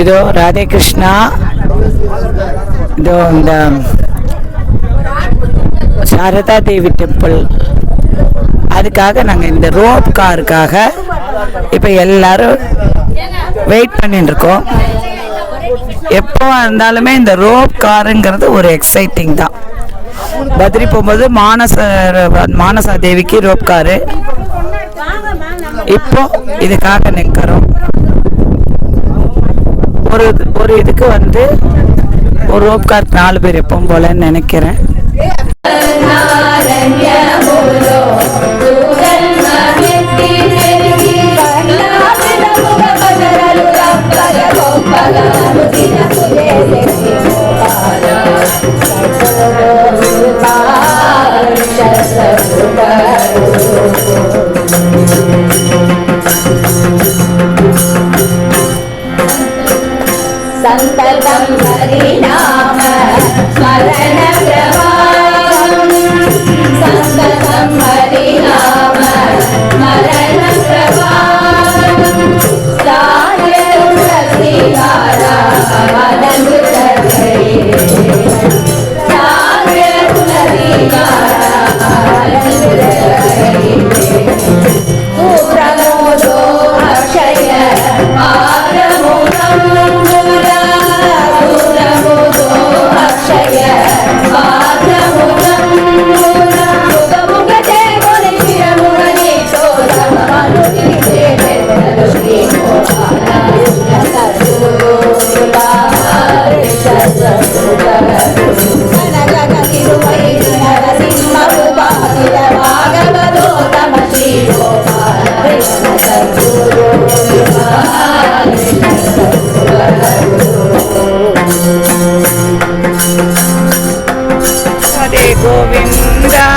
இதோ ராதே கிருஷ்ணா. இதோ இந்த சாரதா தேவி டெம்பிள் அதுக்காக நாங்கள் இந்த ரோப் காருக்காக இப்போ எல்லாரும் வெயிட் பண்ணிட்டு இருக்கோம். எப்போ இருந்தாலுமே இந்த ரோப் காருங்கிறது ஒரு எக்ஸைட்டிங் தான். பத்ரி போகும்போது மானச மானசா தேவிக்கு ரோப் காரு இப்போ இதுக்காக நிற்கிறோம் ஒரு ஒரு இதுக்கு வந்து ஒரு ரோப் கார் நாலு பேர் எப்பவும் போலன்னு நினைக்கிறேன். సంతతం హరినా Govinda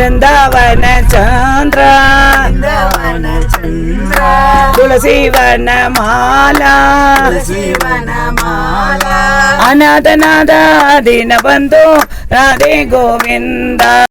பிருந்தாவன சந்திரா. துளசிவன மாலா. அநாதநாத தின பந்தோ ராதே கோவிந்தா.